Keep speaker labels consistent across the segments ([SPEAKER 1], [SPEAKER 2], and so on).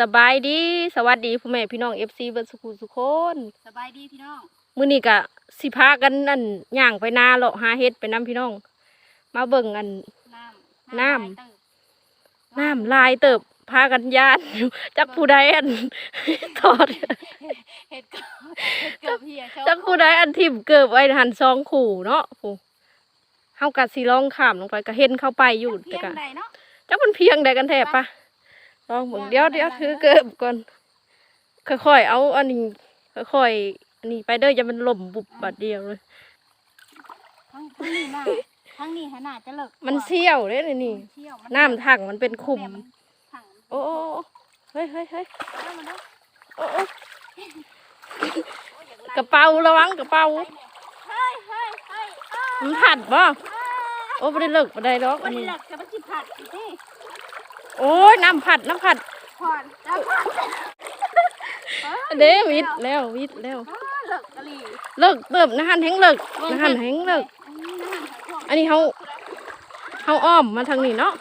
[SPEAKER 1] สบายดีสวัสดีพ่อแม่พี่น้อง FC เบิดสุขุสุคน
[SPEAKER 2] สบายดีพี่น้อง
[SPEAKER 1] มื้อนี้ก็สิพากันนั่นย่างไปนาเลาะหาเฮ็ดไปนํพี่น้อง มาเบิ่งอัน
[SPEAKER 2] น้ำ
[SPEAKER 1] น้ำ
[SPEAKER 2] ลายเติบ
[SPEAKER 1] น้ำลายเติบพากันย่านจักผู้ใดอันทอด
[SPEAKER 2] เห็ดเกิบเห็ดเกิบเฮียเจ้า
[SPEAKER 1] จักผู้ใดอันทิ่มเกิบไว้หันซองขู่เนาะโอ้เฮาก็สิลองข้ามลงไปก็เห็นเข้าไปอยู่
[SPEAKER 2] เพี
[SPEAKER 1] แต่
[SPEAKER 2] ยง
[SPEAKER 1] ก็
[SPEAKER 2] ใดเนาะ
[SPEAKER 1] จักมันเพียงใดกันแท้ปะ ลองเบิ่งเดี๋ยวเดี๋ยวถือเกิบก่อนค่อยๆเอาอันนี้ค่อยๆอันนี้ไปเด้ออย่ามันล่มบุบบัดเดียวเลย
[SPEAKER 2] ทั้งทั้งนี้น่ะทั้งนี้ขนาดจะเลิก
[SPEAKER 1] มันเชี่ยวเลยนี่นี่
[SPEAKER 2] เชี่ยวมั
[SPEAKER 1] น้ำถังมันเป็นขุม
[SPEAKER 2] แม่นถัง
[SPEAKER 1] โอ้โอ้โอ้เฮ้ยเฮ้ยเฮ้ย
[SPEAKER 2] เอามาเด้อ
[SPEAKER 1] โอ้โอ้
[SPEAKER 2] โอ้ยอย่างไร
[SPEAKER 1] กระเป๋าระวังกระเป๋า
[SPEAKER 2] เฮ้ยเฮ้ยเฮ้ยเฮ้ยอ้า
[SPEAKER 1] มันผัดบ่โอ้ไม่ได้เลิกไม่ได้หรอก
[SPEAKER 2] วั
[SPEAKER 1] อั
[SPEAKER 2] น
[SPEAKER 1] น
[SPEAKER 2] นี้
[SPEAKER 1] นี้
[SPEAKER 2] เลิกจะมาจิบผัดสิ
[SPEAKER 1] โอ้ยน้ำผัดน้ำผัด
[SPEAKER 2] ผ่อนแล้วผัด
[SPEAKER 1] เด้วิดแล้ววิดแล้ว
[SPEAKER 2] อ้าเลิกกะหรี่
[SPEAKER 1] เลิกเติบนะฮันแห้งเลิกนะฮันแห้งเลิก
[SPEAKER 2] อันนี้นะหั่นหอยพวง
[SPEAKER 1] อันนี้เขาเขาอ้อมมาทางนี้เนาะ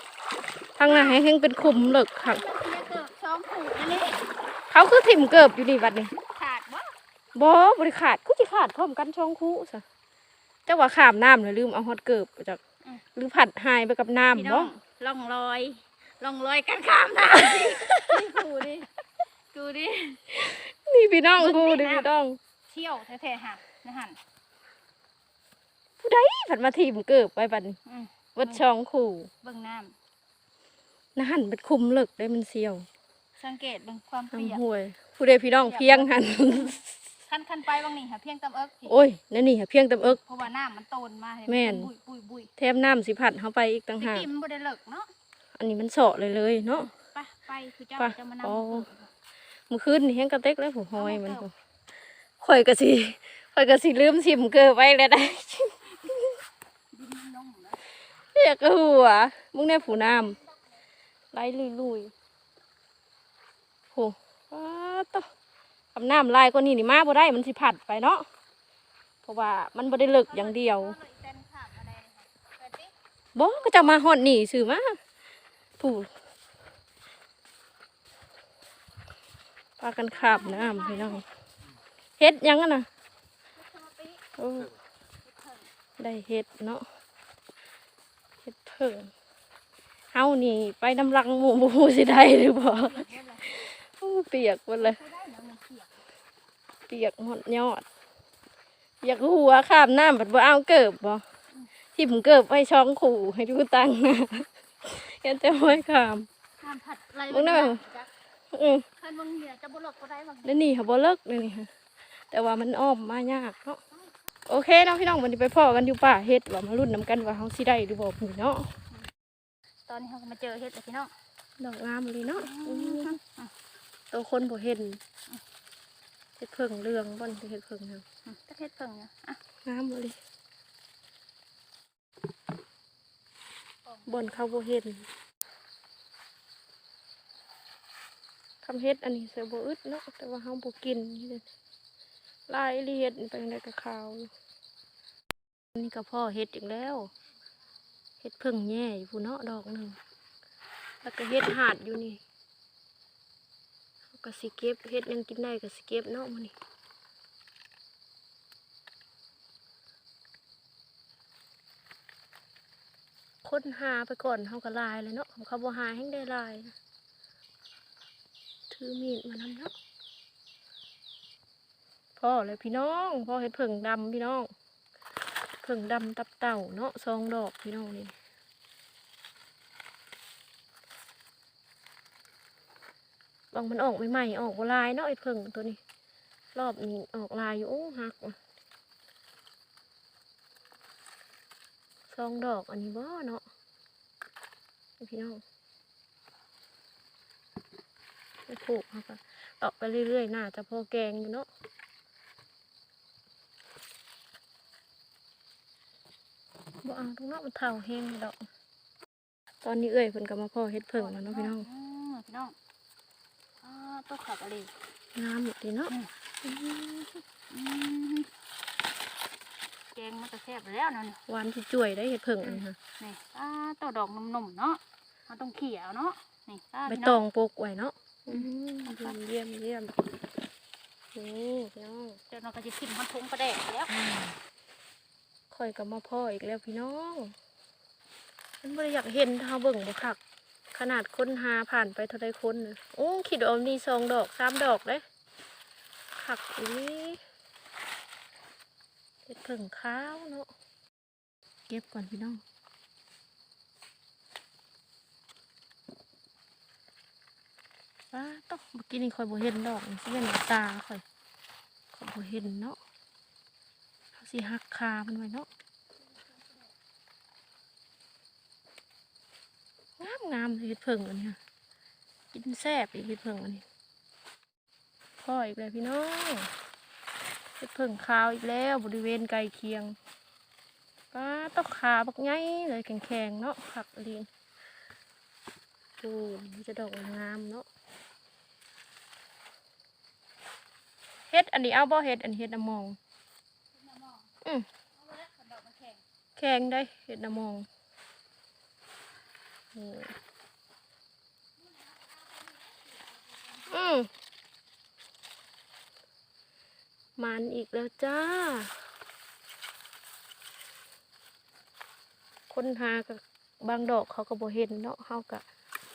[SPEAKER 1] ทางนั้นให้แห้งเป็นคุมเลิกค่ะ
[SPEAKER 2] เฮียเกิบช้อมผูกอันนี้
[SPEAKER 1] เขาคือถิ่มเกิบอยู่นี่บัดนี้
[SPEAKER 2] ขาดบ่
[SPEAKER 1] บ่บริขาดกูจะขาดพร้อมกันช่องคู่ซะเจ้าว่าขามน้ำเลยลืมเอาฮอดเกิบไปจากหรือผัดหายไปกับ
[SPEAKER 2] พี่
[SPEAKER 1] น้ำ
[SPEAKER 2] น้
[SPEAKER 1] บ่
[SPEAKER 2] องล่องลอย ล่องลอยกันข้ามน้ำสินี่ดูดิดูดิ
[SPEAKER 1] นี่พี่น้องกูดิพี่น้อง
[SPEAKER 2] เที่ยวแท้ๆหักนะหัน
[SPEAKER 1] ผู้ใดผัดมาถิ่มเกิบไปบัดนี้
[SPEAKER 2] อืม
[SPEAKER 1] วัดช่องคู่
[SPEAKER 2] เบิ่งน้
[SPEAKER 1] นะหันเป็นคุมเลิกได้มันเสียวำ
[SPEAKER 2] สังเกตเบิ่งความเปียก
[SPEAKER 1] น้ำห้วย ผู้ใดพี่น้องเพียงหัน
[SPEAKER 2] คันคันไปบางนี่ค่ะเพียงตำเอิกสิ
[SPEAKER 1] โอ้ยนั่นนี่ค่ะเพียงตำเอิก
[SPEAKER 2] เพราะว่าน้ำมันโตนมาเห็
[SPEAKER 1] แม่น
[SPEAKER 2] บุยบุยบุย
[SPEAKER 1] แถมน้ำสิผัดเข้าไปอีกต่าง
[SPEAKER 2] ตะ
[SPEAKER 1] หาก
[SPEAKER 2] กี้มันบ่ได้เลิกเนาะ
[SPEAKER 1] อันนี้มันเสาะเลยเลยเนาะ
[SPEAKER 2] ไปไปคือเจ้า
[SPEAKER 1] ไป
[SPEAKER 2] จะมานำ
[SPEAKER 1] อ๋อ
[SPEAKER 2] เกิด
[SPEAKER 1] เมื่อคืนนี่แห้งกระเต็กแล้วผมหอยมันข่อยกะสิข่อยกะสิลืมชิมเกลือไปแล้วได้
[SPEAKER 2] ดินมันนุ่มนะ
[SPEAKER 1] เรียกกระหัวมึงแน่ผูน้ำไหลลุยลุยๆโหว้าต่อทำน้ำลายก็นี่นี่มาบ่ได้มันสิผัดไปเนาะเพราะว่ามันบ่ได้เลิกอย่างเดียว
[SPEAKER 2] เอาเลยเต้นข้ามอะไรนะคะเปิดดิ
[SPEAKER 1] บ่ก็จะมาหอดหนีสื่อมา ผู้ปากันขาบน้ำพี่น้องเฮ็ดยังอะนะโอ้ได้เฮ็ดเนาะเฮ็ดเพิ่งเฮานี่ ไปน้ำลังหมูหมูสิได้หรือบ่โอ้เปียกหมดเลย
[SPEAKER 2] เขาได้เนาะมันเปียก
[SPEAKER 1] เปียกหมดยอดเปียกหัวข้ามน้ำบัดบ่เอาเกิบบ่ทิ่มเกิบไว้ช่องขู่ให้ดูตังค์นะ เห็นแต่ไว้ข้าม
[SPEAKER 2] ห้ามผัดอะไร
[SPEAKER 1] มึงได้ไหม
[SPEAKER 2] จ๊ะ
[SPEAKER 1] อือ
[SPEAKER 2] คันมึงเหียจะบ่หลอกก็ได้บาง
[SPEAKER 1] แล้วนี่ค่ะบ่เลิกเลยนี่ค่ะแต่ว่ามันอ้อมมายากเนาะโอเคเนาะพี่น้องวันนี้ไปพ่อกันอยู่ป่าเฮ็ดว่ามารุ่นน้ำกันว่าเฮาสิได้หรือบ่พี่เนาะ
[SPEAKER 2] ตอนนี้เขาก็มาเจอเฮ็ดแล้วพี่น้อง
[SPEAKER 1] ดอกงามเลยเนาะอืมตัวคนบ่เห็นเฮ็ดเพิ่งเรืองบ่นเฮ็ดเพิ่งเฮา
[SPEAKER 2] จะเฮ็ดเพิ่งเนี่ยอะ
[SPEAKER 1] งามเลย บ่นเขาบเห็นคำเฮ็ดอันนี้เสือบ่อึดเนาะแต่ว่าเฮาบกินนี่เด้อลายอีหลีเฮ็ดไปใดก็ขาวอันนี้ก็พ่อเฮ็ดอีกแล้วเฮ็ดเพิ่งแย่อยู่พูนเนาะดอกหนึ่งแล้วก็เฮ็ดหาดอยู่นี่ก็สิเก็บเฮ็ดยังกินได้ก็สิเก็บเนาะมื้อนี้ ค้นหาไปก่อนเฮาก็ลายเลยเนาะของเขาบ่หาให้ได้ลายนะถือมีดมานำเนาะพ่อเลยพี่น้องพ่อเฮ็ดเพิ่งดำพี่น้องเพิ่งดำตับเต่าเนาะซองดอกพี่น้องนี่บางมันออกใหม่ๆออกลายเนาะไอ้เพิ่งตัวนี้ รอบนี้ออกลายอยู่โอ้หัก ว่ะซองดอกอันนี้บ่เนาะนี่พี่น้องไปปลูกเขาก็ออกไปเรื่อยๆน่าจะพอแกงอยู่เนาะบ่เอาตรงเนาะมันเท่าแห้งดอก ตอนนี้เอ้ยเพิ่นก็มาพ่อเฮ็ดเพิ่งแล้วเนาะพี่น้อง
[SPEAKER 2] มพี่น้องอ่าตัวขับอะไร
[SPEAKER 1] งามหมดเลยเนาะ
[SPEAKER 2] อืม แกงมันก็แซ่บแล้วเนาะนี่
[SPEAKER 1] หวานที่จ่วยได้เห็ดเพิ่งอันนี้ค่ะ
[SPEAKER 2] นี่อ่าตัวดอกนมๆเนาะมันต้องเขี่ยวเนาะนี่อ่า
[SPEAKER 1] ใบ
[SPEAKER 2] พี่
[SPEAKER 1] ต
[SPEAKER 2] น้
[SPEAKER 1] องปลูกไว้เนาะอืมเยี่ยมเยี่ยมเยี่ยมนี่พี่น้อง
[SPEAKER 2] เดี๋ยวเราก็จะทิ่มมันทงประแดกแล้ว
[SPEAKER 1] ค่อยกับมาพ่ออีกแล้วพี่น้องมันบ่ได้อยากเห็นเท่าเบิ่งบ่คักขนาดคนหาผ่านไปเท่าใดคนน่ะโอ้คิดว่ามีสองดอกสามดอกเลยคักอีหลี เห็ดเพิ่งข้าวเนาะเก็บก่อนพี่น้องว้าต้องเมื่อกี้นี่คอยบ่เห็นดอกนี่สิเป็นตาคอยคอยบ่เห็นเนาะเขาสิหักคามันไว้เนาะงามงามเห็ดเพิ่งอันนี้ยกินแซ่บอีกเห็ดเพิ่งอันนี้พ่ออีกแล้วพี่น้อง เห็ดเพิ่งขาวอีกแล้วบริเวณใกล้เคียงป้าต้องขาบักไงเลยแข็งๆเนาะผักลีนดูจะดอกงามเนาะเฮ็ดอันนี้เอาบ่เฮ็ดอันเฮ็ดน้ำมองอืมแข็งได้เฮ็ดน้ำมองอืมอื มันอีกแล้วจ้า คนหากับบางดอกเขาก็บ่เห็นเนาะเฮาก็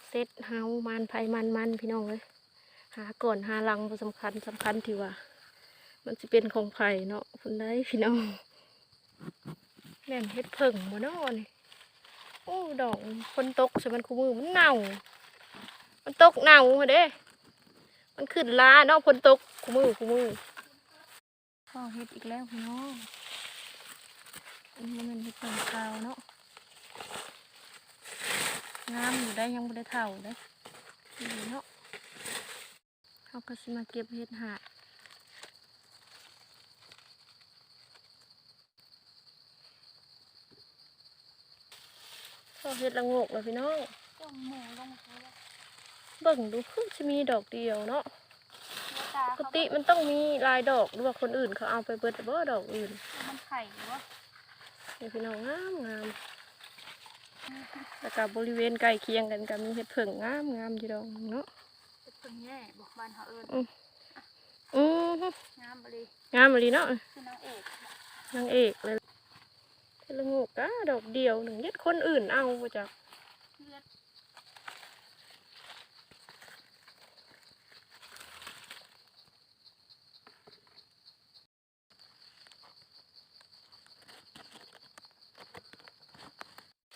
[SPEAKER 1] เซตเฮามันไผมันมันพี่น้องเลยหาก่อนหาหลังบ่สำคัญสำคัญที่ว่า มันจะเป็นของไผ่เนาะคุณได้พี่น้องแม่นเฮ็ดเพิ่งบ่เนาะนี่โอ้ดอกคนตกใส่มันคู่มือมันเน่า มันตกเน่าเด้ มันขึ้นลาเนาะคนตกคู่มือคู่มือ พ่อเฮ็ดอีกแล้วพี่น้องอันนี้มันเฮ็ดเพิ่งขาวเนาะงามอยู่ได้ยังบ่ได้เท่าเด้ดีเนาะเขาก็สิมาเก็บเห็ดหาดเขาเห็ดละโงกเลยพี่น้อง
[SPEAKER 2] จ้องหมูลงมาเลย
[SPEAKER 1] เบิ่งดูเพิ่งจะมีดอกเดียวเนาะ
[SPEAKER 2] ตา
[SPEAKER 1] ปก
[SPEAKER 2] เขา
[SPEAKER 1] ติมันต้องมีหลายดอกหรือว่าคนอื่นเขาเอาไปเบิดบ่ดอกอื่น
[SPEAKER 2] มันไข่หรือว่า
[SPEAKER 1] นี่พี่น้องงามงามแล้วก็บริเวณใกล้เคียงกันก็มีเห็ดเผิงงามงามอยู่ดอกเนาะ
[SPEAKER 2] เป็นคนแย่บอกบ้านเขาเอิญ
[SPEAKER 1] อือฮึ
[SPEAKER 2] งามบริ
[SPEAKER 1] งามเลยเนาะ
[SPEAKER 2] คือนางเอก
[SPEAKER 1] นางเอกเลยเห็ดละโงกอะดอกเดียวหนึ่งยัดคนอื่นเอาไปจาก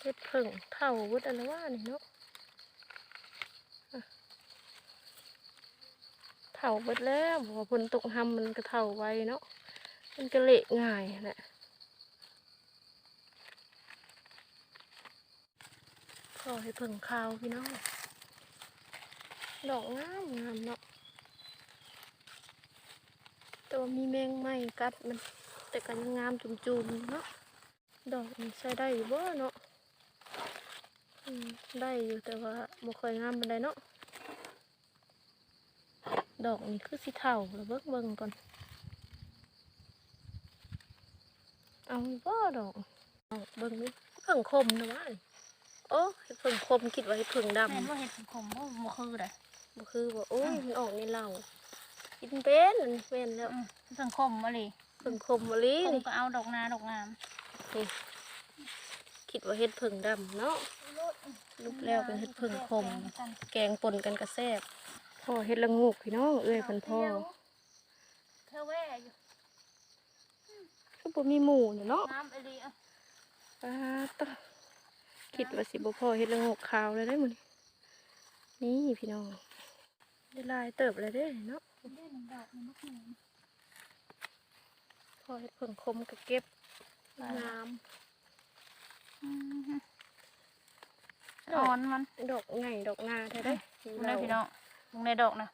[SPEAKER 2] เฮ็
[SPEAKER 1] ดเพิ่งเท่าวุฒอันละว่านี่เนาะเท่าเบิดแล้วบอกว่าฝนตกหำมันก็เท่าไว้เนาะมันก็เละง่ายแหละขอให้เพิ่งข้าวพี่น้องดอกงามงามเนาะแต่ว่ามีแมงไม้กัดมันแต่ก็ยังงามจุ่มๆเนาะดอกใช้ได้อยู่บ่เนาะ ได้อยู่แต่ว่าบ่ค่อยงามปานใดเนาะ ดอกนี่คือสีเทาแล้วเบิ่งเบิ่งก่อน เอาบ่ดอกเอาเบิ่งดูเพิ่งคมนะวะนี่โอ้เฮ็ดเพิ่งคมคิดว่าเฮ็ดเพิ่งดำ
[SPEAKER 2] แม่นว่าเห็ดขมว่าบ่คือเลย
[SPEAKER 1] บ่คือว่าโอ้ยมันออกในเหล้ากินเป็นอันนี้เป็นแล้ว
[SPEAKER 2] เพิ่งขมมาเลย
[SPEAKER 1] เพิ่งคมมะลิ
[SPEAKER 2] ขม
[SPEAKER 1] นี่
[SPEAKER 2] ก็เอาดอกนาดอกงาม
[SPEAKER 1] นี่ คิดว่าเฮ็ดเพิ่งดำเนาะรูปแล้วเป็นเห็ดผึ่งขมแกงปนกันกระแซบพ่อเฮ็ดละงูกพี่น้องเอ้ยเพันพ่อ
[SPEAKER 2] เธอแว่อยู่
[SPEAKER 1] คือบ่มีหมูเนี่ยเนาะ
[SPEAKER 2] น้ำไอรีอะ
[SPEAKER 1] ป้าตะคิดว่าสิบ่พอเฮ็ดละงูกขาวเลยได้อมื้อนี้นี่พี่น้องได้หลายเติบเลยเด้เนาะ
[SPEAKER 2] ได้หนึ่งดอกหนึ่งลูกหนึ่ง
[SPEAKER 1] พอเฮ็ดผึ่งคมก็เก็บน้
[SPEAKER 2] อ่อนมันำ
[SPEAKER 1] ดอกไงดอกนาแท้ได้อ
[SPEAKER 2] มึงได้พี่น้องมึงในดอกนะ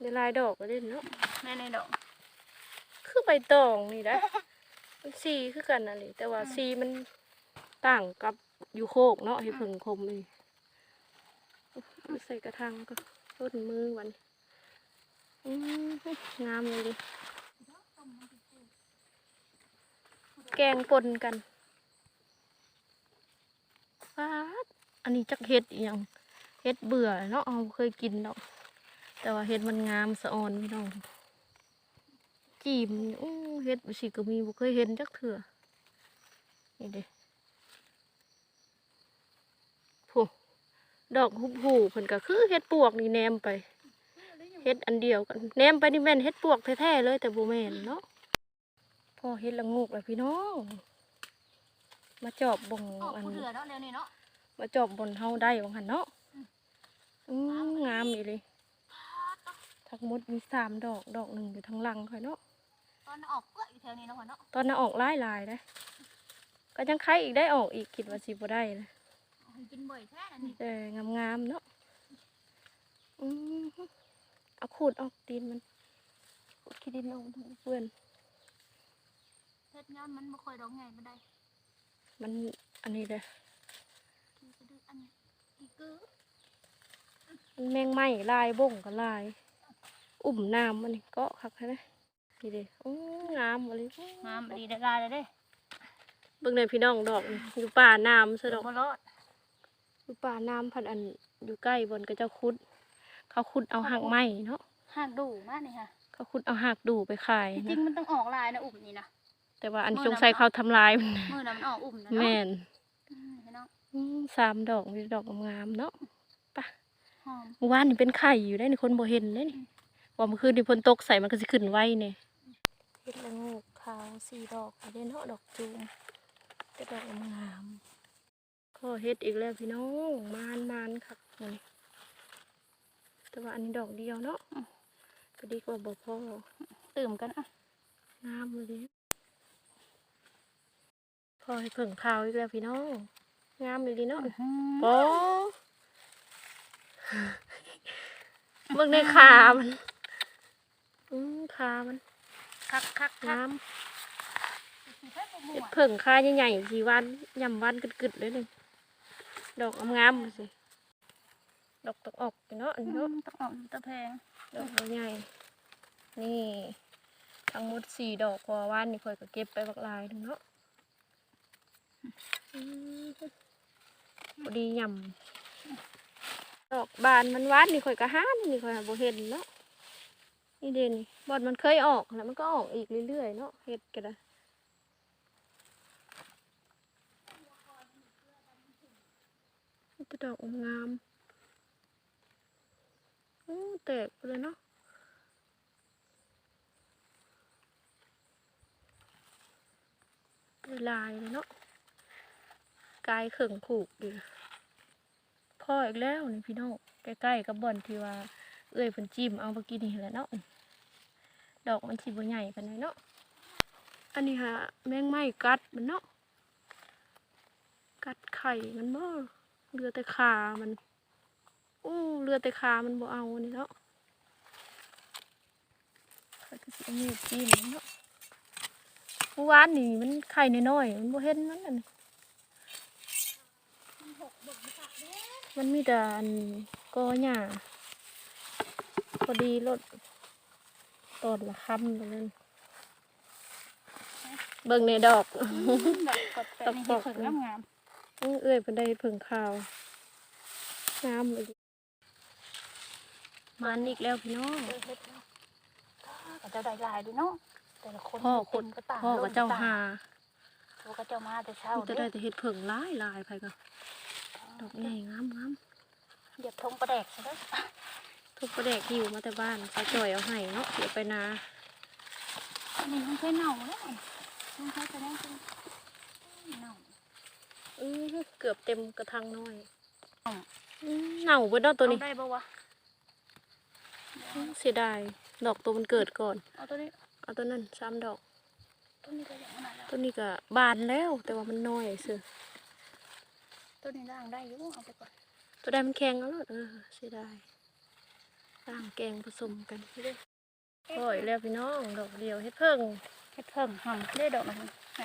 [SPEAKER 1] ได้หลายดอกเลยเด้เนาะ
[SPEAKER 2] ในในดอก
[SPEAKER 1] คือใบตองนี่นะมันสีคือกันน่ะนี่แต่ว่าสีมันต่างกับอยู่โคกเนาะเฮ็ดผึ่งคมนี่เอาใส่กระถางก็ต้นมือวันอืมงามเลยดิแกงปนกันฟาด อันนี้จักเฮ็ดอหยังเฮ็ดเบื่อเนาะเอาเคยกินเนาะแต่ว่าเฮ็ดมันงามสะอ่อนพี่น้องจีมอู้เฮ็ดสิก็มีบ่เคยเห็นจักเทื่อนี่เด้โผดอกหุบหูเพิ่นก็คือเฮ็ดปวกนี่แนมไปเฮ็ดอันเดียวกันแนมไปนี่แม่นเฮ็ดปวกแท้ๆเลยแต่บ่แม่นเนาะพอเฮ็ดละงูกแล้วพี่น้องมาจอบบ่ง
[SPEAKER 2] อั
[SPEAKER 1] น
[SPEAKER 2] เถื่อเนาะเร็วนี้เนาะ
[SPEAKER 1] มาจอบบนเฮาได้ว่าหั่นเนาะอืมงามอีเลยทั้งหมดมีสามดอกดอกหนึ่งอยู่ทางหลังค่อยเนาะ
[SPEAKER 2] ตอนออกก็อยู่แถวนี้เนาะพ่อเนาะ
[SPEAKER 1] ตอนน่ะออกหลายลายได้ก็ยังไข่อีกได้ออกอีกคิดว่าสิบ่ได้นะ
[SPEAKER 2] กินบ่อยแท้นั่นนี่
[SPEAKER 1] แต่งามๆเนาะอืมเอาขูดออกดินมันขูดขี้ดินออกเพื่อน
[SPEAKER 2] เฮ็ดย้อนมันบ่ค่อยดอกใหญ่บ่ได้
[SPEAKER 1] มันอันนี้เลย
[SPEAKER 2] ขี้กระดืออันอีกือ
[SPEAKER 1] มัน แมงไหม้ลายบ่งกับลาย อุ่มน้ำมันนี่เกาะคักแท้เลยนี่เด้โอ้งามบ่เลย
[SPEAKER 2] งามดีได้ลายเลยเด้
[SPEAKER 1] เบิ่งในพี่น้องดอกนี่อยู่ป่าน้ำซะดอก
[SPEAKER 2] บ่รอด
[SPEAKER 1] อยู่ป่าน้ำพันอันอยู่ใกล้บนก็เจ้าคุด เขาคุดเอาหักไม้เนาะ
[SPEAKER 2] หากดูมากนี่ค่ะ
[SPEAKER 1] เขาคุดเอาหักดูไปขาย
[SPEAKER 2] จริง
[SPEAKER 1] นะ
[SPEAKER 2] ๆมันต้องออกลายนะอุ่มนี่นะ
[SPEAKER 1] แต่ว่าอัน
[SPEAKER 2] มื้อ
[SPEAKER 1] ส
[SPEAKER 2] นั้น
[SPEAKER 1] งสัยเขาทำลายมัน
[SPEAKER 2] มือน่ะมันออกอุ่มนะเนาะ
[SPEAKER 1] แม่น
[SPEAKER 2] อืมพี่น้อง
[SPEAKER 1] อืม สามดอกมีดอกงามๆเนาะ
[SPEAKER 2] หอม
[SPEAKER 1] เมื่อวานนี่เป็นไข่อยู่ได้นี่คนบ่เห็นเลยนี่ว่าเมื่อคืนนี่ฝนตกใส่มันก็สิขึ้นไว้เนี่ยเฮ็ดละโงกขาวสี่ดอกอยู่ได้เนาะดอกจูมแต่ดอกงามๆก็เฮ็ดอีกแล้วพี่น้องมานมานๆครับนี่แต่ว่าอันนี้ดอกเดียวเนาะก็ดีกว่าบ่พอ
[SPEAKER 2] ตื่มกันอะ
[SPEAKER 1] งามเลยพอให้เพิ่งข่าวอีกแล้วพี่น้อง งามเลยดีเนาะโอ้เบิ่งในขามันอืมขามัน
[SPEAKER 2] คักคักคัก
[SPEAKER 1] งาม
[SPEAKER 2] เฮ็ดบ่ม่
[SPEAKER 1] เฮ็ด
[SPEAKER 2] วน
[SPEAKER 1] เพิ่งขาใหญ่ๆสีวันยำวันกึดๆเลยหนึ่งดอกงามๆเลยสิดอกตกออกเนาะอันนี้เนาะ
[SPEAKER 2] ต้องออกตะแพง
[SPEAKER 1] ดอกใหญ่นี่ทั้งหมดสี่ดอกพอว่านนี่ค่อยก็เก็บไปบักหลายหนึงเนาะ อืมพอดียำดอกบานมันวานนี่ค่อยก็ห้านนี่ค่อยบ่เห็นเนาะนี่เด่นบอดมันเคยออกแล้วมันก็ออกอีกเรื่อยๆเนาะเห็ดกันนะนี่เป็นดอกงามๆอู้แตกเลยเนาะลายเลยเนาะ กายเข่งผูกอยู่พ่ออีกแล้วนี่พี่น้องใกล้ๆกับบ่อนที่ว่าเอ้ยเพิ่นจิ้มเอาเมื่อกี้นี่แหละเนาะดอกมันสิบ่ใหญ่ปานใดเนาะอันนี้ฮะแมงไม้กัดมันเนาะกัดไข่มันบ่เหลือแต่ขามันอู้เหลือแต่ขามันบ่เอานี่เนาะข้อยก็สิเอามีดจิ้มเนาะเมื่อวานนี่มันไข่น้อยๆมันบ่เห็นมันอันนี้ มันมีแต่อันกอหญ้าพอดีรถตอนละคำตรงนั้นเบิ่งในดอก
[SPEAKER 2] ดอกกดแปะนี่เฮ็ดเพิ่งงาม
[SPEAKER 1] อื้อเอ้ยเพิ่นได้เพิ่งข่าวงามเลยมันอีกแล้วพี่น้อง
[SPEAKER 2] ๆเออเฮ็ดเนาะก็เจ้าได้ลายด้วยเนาะแต่ละคน
[SPEAKER 1] พ่อค
[SPEAKER 2] คน
[SPEAKER 1] น
[SPEAKER 2] ก็ต่าง
[SPEAKER 1] พ่อกับเจ้าหา
[SPEAKER 2] พ่อกับเจ้ามาแต่เช้า
[SPEAKER 1] จะ
[SPEAKER 2] เด้
[SPEAKER 1] ได้
[SPEAKER 2] อ
[SPEAKER 1] แต่เห็ดเพิ่งหลายลายๆไปก็ ดอกใหญ่งามงาม
[SPEAKER 2] เหยียบทงประแดกซะเด้อ
[SPEAKER 1] ทุกประเด็กหิวมาแต่บ้านใส่จ่อยเอาให้เนาะเดี๋ยวไปนา
[SPEAKER 2] อันนี้มันเคยเน่าแล้วมันเคยแสดงเป็นเน่า
[SPEAKER 1] อื้อเกือบเต็มกระทังน้อย
[SPEAKER 2] อ้าว
[SPEAKER 1] อื้อเน่าเบิดเนาะตัวนี้
[SPEAKER 2] เอาได้ปะวะ
[SPEAKER 1] อื้อเสียดายดอกตัวมันเกิดก่อน
[SPEAKER 2] เอาตัวนี้
[SPEAKER 1] เอาตัวนั้นสามดอก
[SPEAKER 2] ตัวนี้ก็อย่างนั้นแล้ว
[SPEAKER 1] ตัวนี้ก็บานแล้วแต่ว่ามันน้อยเสือ
[SPEAKER 2] ตัวนี้ล่างได้อยู่เอาไปก่อน
[SPEAKER 1] ตัวใดมันแข็งแล้วเนอะเออเสียดายต่างแกงผสมกันโอ้ยแล้วพี่น้องดอกเดียวเฮ็ดเพิ่ง
[SPEAKER 2] เฮ็ดเพิ่มหอมได้ดอกมัน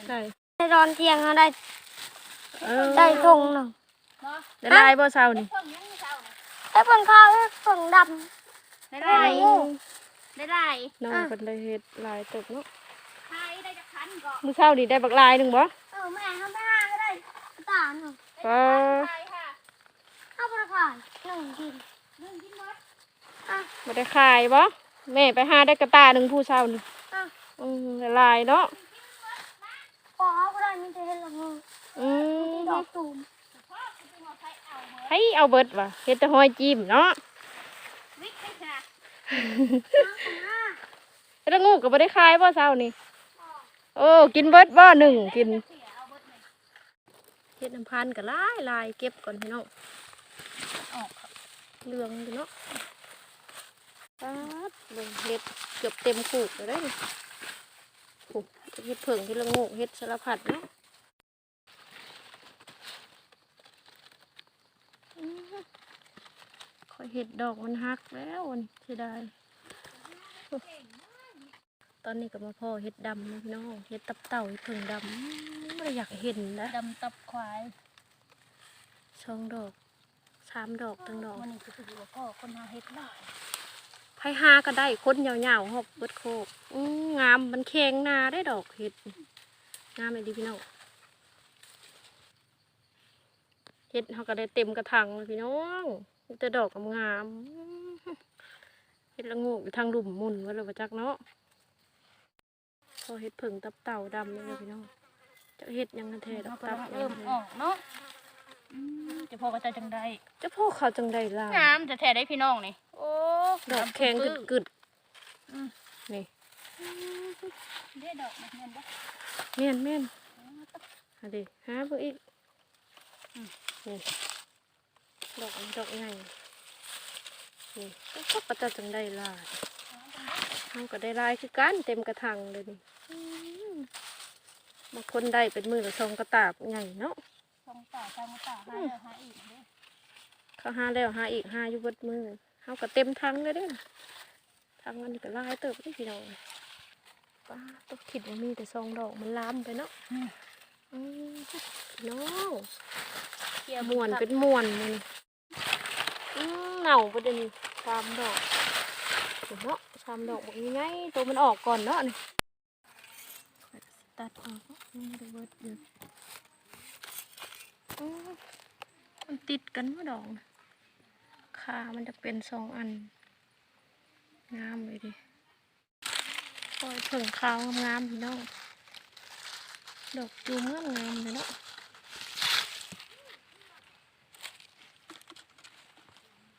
[SPEAKER 1] ใช่
[SPEAKER 3] ในตอนเที่ยงเขาได้
[SPEAKER 1] เออ
[SPEAKER 3] ได้ทงหนึ่ง
[SPEAKER 2] เนาะ
[SPEAKER 1] ได้ลายบ่เช้านี่
[SPEAKER 2] เพิ่มยังไม่เช้านะ
[SPEAKER 3] ไอ้เพิ่งข้าวไอ้เพิ่งด
[SPEAKER 2] ได้ำไล่ได้ไล่
[SPEAKER 1] น้องเพิ่นเลยเฮ็ดลายตกเนาะ
[SPEAKER 2] ไล่ได้จากคันก่อน
[SPEAKER 1] มื้อเช้านี่ได้บักลายหนึงบ่
[SPEAKER 3] เออแม่ทำไปห้าก็ได้ตาหนึ่ง
[SPEAKER 1] ก็
[SPEAKER 2] ไล่ค่ะ
[SPEAKER 3] เอาประกาศหนึ่งกิน
[SPEAKER 2] นึ่งกินหมด
[SPEAKER 3] อะ
[SPEAKER 1] บ่ได้ขายบ่แม่ไปหาได้กระตาหนึ่งผู้เช่านี่
[SPEAKER 3] อะ
[SPEAKER 1] อืมละลายเนาะ
[SPEAKER 3] ปอก็ได้มีแต่เห็ดละงู
[SPEAKER 1] อืม
[SPEAKER 3] ดอกตูม
[SPEAKER 1] ให้เอาเบิดว่ะเฮ็ดแต่หอยจิ้มเนาะ
[SPEAKER 2] วิกให้ค่ะ
[SPEAKER 1] เฮ็ดละงูก็บ่ได้ขายบ่เช้านี่โอ้กินเบิดบ่หนึ่งกิน
[SPEAKER 2] เสียเอาเบิดเลย
[SPEAKER 1] เฮ็ดน้ำพันก็หลายหลายเก็บก่อนพี่น้อง
[SPEAKER 2] ออกครับ
[SPEAKER 1] เหลืองอยู่เนาะป๊าดเบิ่งเฮ็ดเกือบเต็มคูกเลยเด้อนี่โอ้เฮ็ดเผิงเฮ็ดละโงูเฮ็ดสารพัดเนาะอื้อค่อยเฮ็ดดอกมันหักแล้วอันนี้เสียดายโอ้ตอนนี้ก็มาพ่อเฮ็ดดำนะพี่น้องเฮ็ดตับเต่าเฮ็ดเผิงดำอื้อ ไม่ได้อยากเห็นนะ
[SPEAKER 2] ดำตับควาย
[SPEAKER 1] สองดอกสามดอกทั้งดอก
[SPEAKER 2] วันนี้ก็คือว่าพ่อคนหาเฮ็ดหลาย
[SPEAKER 1] ไผหาก็ได้คนยาวๆหอบเบิดโคกอื้องามมันแข็งหนาได้ดอกเห็ดนี่งามเลยดีพี่น้องเห็ดเขาก็ได้เต็มกระถางเลยพี่น้องมีแต่ดอกงามๆเห็ดละโงกอยู่ทางลุ่มมุนไว้เลยว่าจักเนาะพอเห็ดผึ่งตับเต่าดำเลยพี่น้อง จะเห็ดหยังกันแท้ดอ
[SPEAKER 2] เรา
[SPEAKER 1] ก
[SPEAKER 2] ก็
[SPEAKER 1] ตับ
[SPEAKER 2] เริ่มออกเนาะอืมจะพอก็จะจังได้
[SPEAKER 1] จะพ่อเขาจังได้ล่ะ
[SPEAKER 2] งามจะแท้ได้พี่น้องนี่ โอ้
[SPEAKER 1] ดอกแข็งกึดกึดๆ
[SPEAKER 2] อืม
[SPEAKER 1] นี่
[SPEAKER 2] ได้ดอกนะเงินบ่
[SPEAKER 1] แม่นแม่นเอันนี้หาเบิ่งอีก
[SPEAKER 2] อืม
[SPEAKER 1] นี่ดอกดอกใหญ่นี่ก็ก็จะจังได้หลายเฮาก็ได้หลายคือกันเต็มกระถางเลยนี่อืม บางคนได้เป็นมือละสองกระตาบใหญ่เนาะ
[SPEAKER 2] สองตาสามตาหาแล้วหาอีกเด้อ
[SPEAKER 1] เขาหาแล้วหาอีกหาอยู่เบดมือเฮาก็เต็มทังเลยเด้อทังอันนี้ก็หลายเติบเด้อพี่น้องป้าต้องคิดว่ามีแต่สองดอกมันลามไปเนาะ
[SPEAKER 2] อืม
[SPEAKER 1] อืมพี่น้อง
[SPEAKER 2] เกี่ยว
[SPEAKER 1] มวนเป็นมวนมันอืมเหน่าประเดี๋ยวนี้สามดอกเดี๋ยวเนาะสามดอกบอกยังไงตัวมันออกก่อนเนาะนี่ ตัดออกเนาะอืมเดี๋ยวเบิดเดี๋ยวอืมมันติดกันว่าดอกนะขามันจะเป็นสองอัน งามเลยดิปล่อยเผิ่งขาวงามพี่น้องดอกจูมงามเลยเนาะ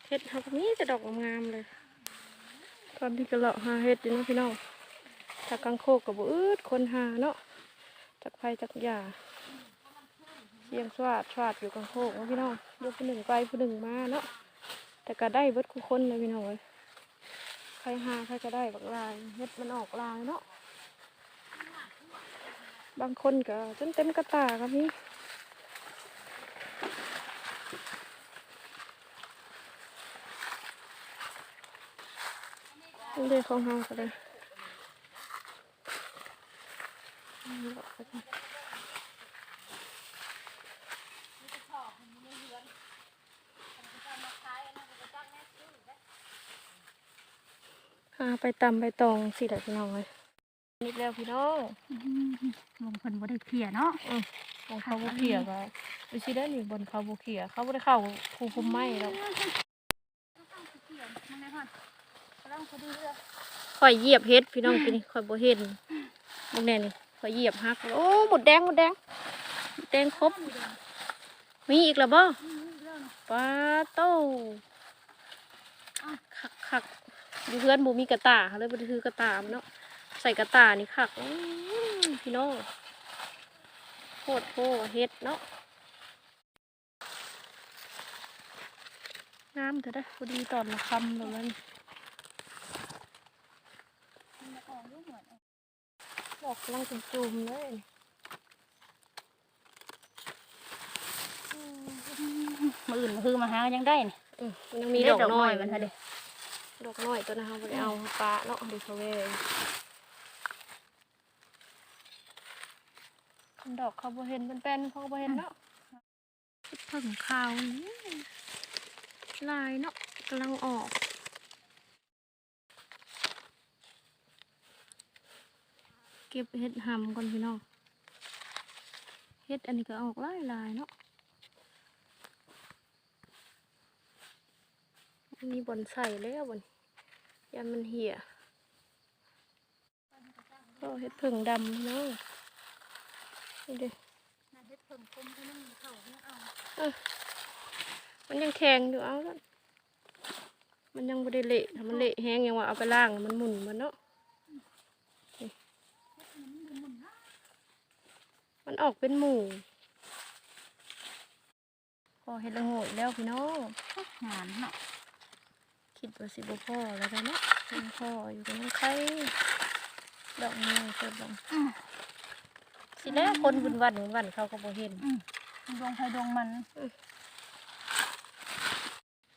[SPEAKER 1] เห็ดเขาก็มีแต่ดอกงามเลย ตอนที่กระเลาะหาเห็ดอยู่เนาะพี่น้องถ้ากังโคกกับบุอืดคนหาเนาะ จากไฟจากยาเสียงสวาดสวาดอยู่กังโคกพี่น้องยวผู้หนึ่งไปผู้หนึ่งมาเนาะแต่ก็ได้เบิดคู่คนเลยพี่น้องเลยใครหาใครก็ได้บักลายเห็ดมันออกลายเนาะบางคนก็จนเต็มกระตาครับพี่เด็กของเฮาก็ได้ หาไปตำไปตองสิแหละพี่น้องเลยนิดแล้วพี่น้อง
[SPEAKER 2] อืมลงเพิ่นบ่ได้เคลียร์เนาะ
[SPEAKER 1] ของเขาบุเขียก็ไปสิได้นี่บนเขาบุเขียเขาบ่ได้เข้าภูคุมไม้แล้ว
[SPEAKER 2] มันได้ฮอดกำลังพอดีเลย
[SPEAKER 1] ข่อยเหยียบเฮ็ดพี่น้องกินนี่ข่อยบ่เห็นมึงแน่นี่ ข่อยเหยียบฮักโอ้หมดแดงหมดแดงหมดแดงครบ มีอีกแล้วบ่ปลาโต้คักคักๆอยู่เพื่อนบ่มีกระตาเลยบ่ได้ถือกระตามันเนาะใส่กระตานี่คักพี่น้องโคตรโพเฮ็ดเนาะงามเถอะเด้พอดีตอนละคำแล้วมัน ดอกกำลังเป็นจุ่มเลย
[SPEAKER 2] มื้ออื่นมื้อมาหายังได้นี่
[SPEAKER 1] อืมมันยังมี
[SPEAKER 2] ได้
[SPEAKER 1] ดอกน้อย
[SPEAKER 2] มั
[SPEAKER 1] มันน
[SPEAKER 2] ค่ะ
[SPEAKER 1] ค่ะ
[SPEAKER 2] เด้
[SPEAKER 1] เด้ดอกน้อยตัวนะคะบ่ได้เอาปลาเนาะดูเขาเว้ยดอกเขาบ่เห็นเป็นแป้นเขาบ่เห็นเนาะเพิ่งขาวนี่ลายเนาะกำลังออก เก็บเห็ดหำก่อนพี่น้องเห็ดอันนี้ก็ออกลายลายเนาะอันนี้บนใส่แล้วบนยันมันเหี่ยก็เฮ็ดผึ่งดำเนาะนี่เด้
[SPEAKER 2] น่าเฮ็ดเพิ่มคมให้มันเขาเอา
[SPEAKER 1] มันยังแข็งอยู่เอาแล้วมันยังไม่ได้เละถ้ามันเละแห้งยังว่าเอาไปล่างมันหมุนมันเนาะ มันออกเป็นหมูพอเฮ็ดละโงยแล้วพี่น้อง
[SPEAKER 2] งานเนาะ
[SPEAKER 1] คิดว่าสิบ่พ่อแล้วกันเนาะยังพ่ออยู่กันยังไข่ดอกนี้เกิดลง
[SPEAKER 2] อืม
[SPEAKER 1] สิแล้วคนบุญวันบุญวันเขาก็บ่เห็น
[SPEAKER 2] อืมดวงไฟดวงมัน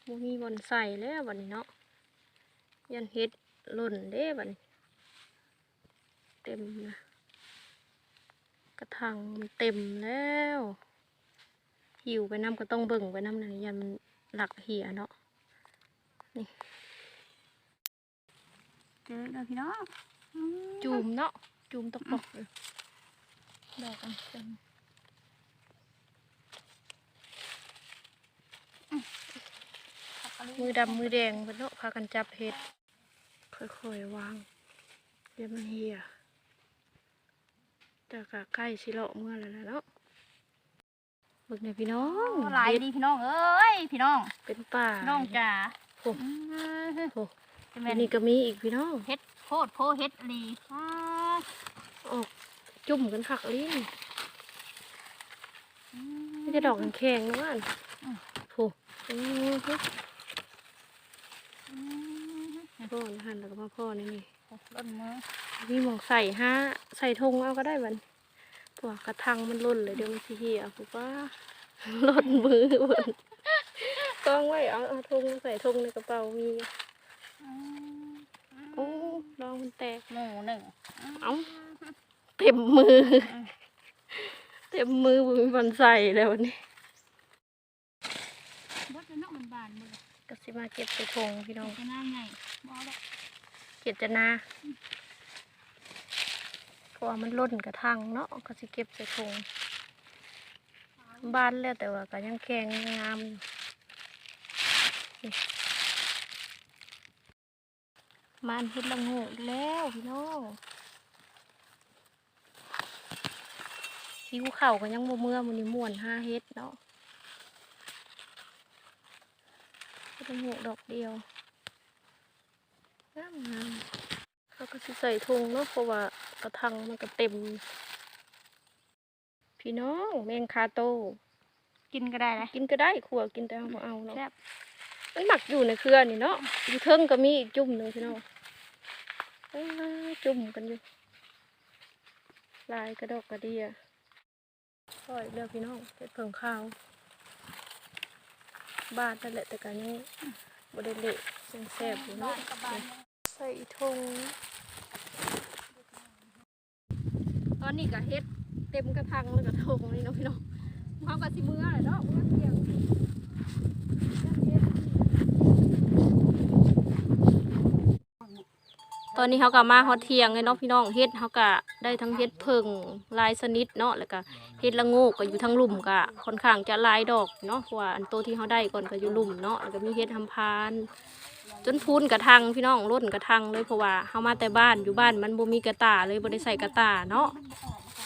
[SPEAKER 1] บ่มีบอนใส่แล้วบัดนี้เนาะยันเฮ็ดหล่นเด้บัดนี้เต็มนะ กระถางมันเต็มแล้วหิวไปน้ำก็ต้องเบิ่งไปน้ำนะยันมันหลักเหี่ยเนาะ
[SPEAKER 2] เจอแล้วพี่น้องอืม
[SPEAKER 1] จูมเนาะจูมตกปอกเลยดอกมันเต็มมือดำมือแดงเพิ่นเนาะพากันจับเห็ดค่อยๆวางเดี๋ยวมันเหี่ย แต่ก็ใกล้สิเลาะเมื่อแล้วล่ะเนาะเบิ่งเนี่ยพี่น้อง
[SPEAKER 2] หลาย
[SPEAKER 1] เห็ด
[SPEAKER 2] ดีพี่น้องเอ้ยพี่น้อง
[SPEAKER 1] เป็นป่า
[SPEAKER 2] พี่น้องจ๋า
[SPEAKER 1] โอ้
[SPEAKER 2] อืม
[SPEAKER 1] โห
[SPEAKER 2] จะแม่
[SPEAKER 1] อัน
[SPEAKER 2] น
[SPEAKER 1] นี้ก็มีอีกพี่น้อง
[SPEAKER 2] เฮ็ดโพดโพเฮ็ดลีอ้า
[SPEAKER 1] ออกจุ่มกันคักลิ้น
[SPEAKER 2] อื
[SPEAKER 1] ไม่จะดอกแข็งๆว่านโหอือฮึ
[SPEAKER 2] อืม
[SPEAKER 1] พ่อนะหันแล้วก็มาพ่อนี่นี่
[SPEAKER 2] ล้นมือ
[SPEAKER 1] มีหมองใส่ห้าใส่ธงเอาก็ได้บันพวกกระทังมันหล่นเลยเดี๋ยวมันสิเหี่ยผูกว่าหล่นมือเบิ่นกองไว้เอาเอาธงใส่ธงในกระเป๋ามี
[SPEAKER 2] อืม
[SPEAKER 1] โอ้ลองมันแตก
[SPEAKER 2] หมูหนึ่ง
[SPEAKER 1] เอาเต็มมือ เต็มมือบุมีบันใส่แล้ววันนี้
[SPEAKER 2] บดเนาะมันบานมือ
[SPEAKER 1] ก็สิมาเก็บใส่ธงพี่น้อง
[SPEAKER 2] จะน่าไงบ่ได้
[SPEAKER 1] เก็บจะนาเพ ราะว่ามันล่นกระทังเนาะก็สิเก็บใส่ถุงบ้านแล้วแต่ว่าก็ยังแข็งงามมานเฮ็ดละงูแล้วพี่น้องหิวเข่าก็ยังบ่เมื่อมันนี่ม่วนห้าเฮ็ดเนาะเฮ็ดละงูดอกเดียวงามงาม เขาก็สิใส่ถุงเนาะเพราะว่ากระทังมันก็เต็ม พี่น้องแมงคาโต
[SPEAKER 2] กินก็ได้เลย
[SPEAKER 1] กินก็ได้ขัวกินแต่เอาบ่เอาเนาะ
[SPEAKER 2] แซ่บ
[SPEAKER 1] มันหมักอยู่ในเครือนี่เนาะอยู่เทิงก็มีอีกจุ่มหนึ่งพี่น้องเอ้ยจุ่มกันอยู่ ลายกระดอกกระเดียปล่อยเลือกพี่น้องเห็ดเผิงข้าว บาดนั่นแหละแต่กันยังบไดเละยังแซ่บอยู่เนาะ
[SPEAKER 2] กับบ้าน
[SPEAKER 1] ใส่ธงต อนนี้ก็เฮ็ดเต็มกระทังแล้วก็ธงนี่เนาะพี่น้องเขาก็สิมืออะไรเนาะมือเทียงตอนนี้เขาก็มาฮอดเทียงเลยเนาะพี่น้องเฮ็ดเขาก็ได้ทั้งเฮ็ดเพิงลายสนิทเนาะแล้วก็เฮ็ดละโงกก็อยู่ทั้งลุ่มก็ค่อนข้างจะลายดอกเนาะเพราะว่าอันโตที่เขาได้ก่อนก็อยู่ลุ่มเนาะแล้วก็มีเฮ็ดทำพาน จนพูนกระทังพี่น้องร่นกระทังเลยเพราะว่าเฮามาแต่บ้านอยู่บ้านมันบ่มีกระตาเลยบ่ได้ใส่กระตาเนาะ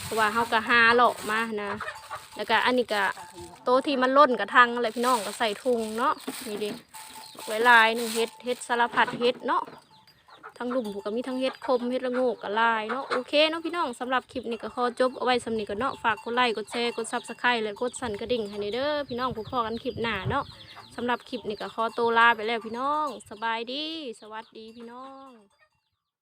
[SPEAKER 1] เพราะว่าเฮาก็หาเลาะมานะ แล้วก็อันนี้ก็โตที่มันร่นกระทังอะไรพี่น้องก็ใส่ถุงเนาะนี่ดิไว้ลายหนึ่งเฮ็ดเฮ็ดสารพัดเฮ็ดเนาะทั้งลุ่มผูกก็มีทั้งเฮ็ดคมเฮ็ดละโงกกับลายเนาะโอเคเนาะพี่น้องสำหรับคลิปนี้ก็ขอจบเอาไว้สำนี้ก็เนาะฝากกดไลค์กดแชร์กด Subscribe และกดสั่นกระดิ่งให้เด้อพี่น้องผู้พอกันคลิปหน้าเนาะ สำหรับคลิปนี้ก็ขอตัวลาไปแล้วพี่น้อง สบายดี สวัสดีพี่น้อง